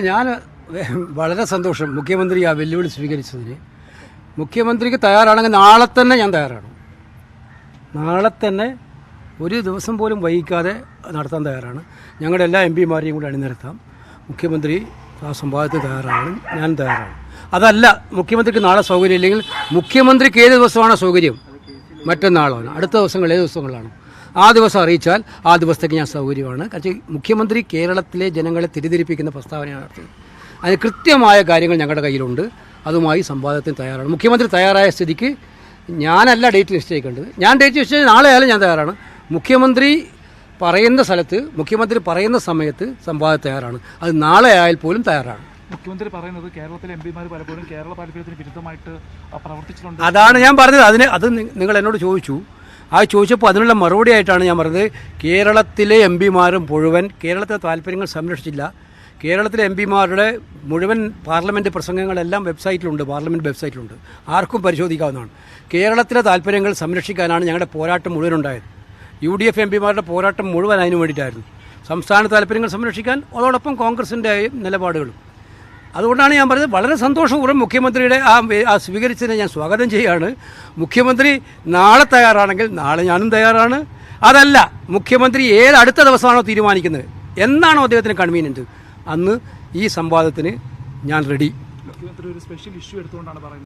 ഞാൻ വളരെ സന്തോഷം മുഖ്യമന്ത്രി ആ വെല്ലുവിളി സ്വീകരിച്ചതിന്. മുഖ്യമന്ത്രിക്ക് തയ്യാറാണെങ്കിൽ നാളെ തന്നെ ഞാൻ തയ്യാറാണ്. നാളെ തന്നെ ഒരു ദിവസം പോലും വൈകിക്കാതെ നടത്താൻ തയ്യാറാണ്. ഞങ്ങളുടെ എല്ലാ എം പിമാരെയും കൂടി അണിനിരത്താം. മുഖ്യമന്ത്രി ആ സംവാദത്തിന് തയ്യാറാണ് ഞാൻ തയ്യാറാണ്. അതല്ല മുഖ്യമന്ത്രിക്ക് നാളെ സൗകര്യം ഇല്ലെങ്കിൽ മുഖ്യമന്ത്രിക്ക് ഏത് ദിവസമാണ് സൗകര്യം? മറ്റന്നാളാണ് അടുത്ത ദിവസങ്ങൾ ഏത് ദിവസങ്ങളാണ്? ആ ദിവസം അറിയിച്ചാൽ ആ ദിവസത്തേക്ക് ഞാൻ സൗകര്യമാണ്. കാരണം മുഖ്യമന്ത്രി കേരളത്തിലെ ജനങ്ങളെ തിരിതിരിപ്പിക്കുന്ന പ്രസ്താവനയാണ് നടത്തിയത് അതിന് കൃത്യമായ കാര്യങ്ങൾ ഞങ്ങളുടെ കയ്യിലുണ്ട്. അതുമായി സംവാദത്തിന് തയ്യാറാണ്. മുഖ്യമന്ത്രി തയ്യാറായ സ്ഥിതിക്ക് ഞാനല്ല ഡേറ്റ് നിശ്ചയിക്കേണ്ടത്. ഞാൻ ഡേറ്റ് നിശ്ചയിച്ചാൽ നാളെ ആയാലും ഞാൻ തയ്യാറാണ്. മുഖ്യമന്ത്രി പറയുന്ന സ്ഥലത്ത് മുഖ്യമന്ത്രി പറയുന്ന സമയത്ത് സംവാദം തയ്യാറാണ്. അത് നാളെ ആയാൽ പോലും തയ്യാറാണ്. മുഖ്യമന്ത്രി പറയുന്നത് കേരളത്തിലെ എം പിമാർ പലപ്പോഴും കേരള താല്പര്യത്തിന് വിരുദ്ധമായിട്ട് പ്രവർത്തിച്ചിട്ടുണ്ട്. അതാണ് ഞാൻ പറഞ്ഞത്. അതിന് അത് നിങ്ങൾ എന്നോട് ചോദിച്ചു. ആ ചോദിച്ചപ്പോൾ അതിനുള്ള മറുപടി ആയിട്ടാണ് ഞാൻ പറഞ്ഞത്. കേരളത്തിലെ എം പിമാരും മുഴുവൻ കേരളത്തെ താല്പര്യങ്ങൾ സംരക്ഷിച്ചില്ല. കേരളത്തിലെ എം പിമാരുടെ മുഴുവൻ പാർലമെന്റ് പ്രസംഗങ്ങളെല്ലാം വെബ്സൈറ്റിലുണ്ട് പാർലമെന്റ് വെബ്സൈറ്റിലുണ്ട്. ആർക്കും പരിശോധിക്കാവുന്നതാണ്. കേരളത്തിലെ താല്പര്യങ്ങൾ സംരക്ഷിക്കാനാണ് ഞങ്ങളുടെ പോരാട്ടം മുഴുവൻ ഉണ്ടായത് യു ഡി എഫ് എം പിമാരുടെ പോരാട്ടം മുഴുവൻ അതിനു വേണ്ടിയിട്ടായിരുന്നു. സംസ്ഥാന താല്പര്യങ്ങൾ സംരക്ഷിക്കാൻ അതോടൊപ്പം കോൺഗ്രസിന്റെ നിലപാടുകളും. അതുകൊണ്ടാണ് ഞാൻ പറഞ്ഞത് വളരെ സന്തോഷപൂർവം മുഖ്യമന്ത്രിയുടെ ആ ആ സ്വീകരിച്ചതിനെ ഞാൻ സ്വാഗതം ചെയ്യുകയാണ്. മുഖ്യമന്ത്രി നാളെ തയ്യാറാണെങ്കിൽ നാളെ ഞാനും തയ്യാറാണ്. അതല്ല മുഖ്യമന്ത്രി ഏത് അടുത്ത ദിവസമാണോ തീരുമാനിക്കുന്നത്? എന്നാണോ അദ്ദേഹത്തിന് കൺവീനിയന്റ് അന്ന് ഈ സംവാദത്തിന് ഞാൻ റെഡി മുഖ്യമന്ത്രി ഒരു സ്പെഷ്യൽ ഇഷ്യൂ എടുത്തുകൊണ്ടാണ് പറയുന്നത്.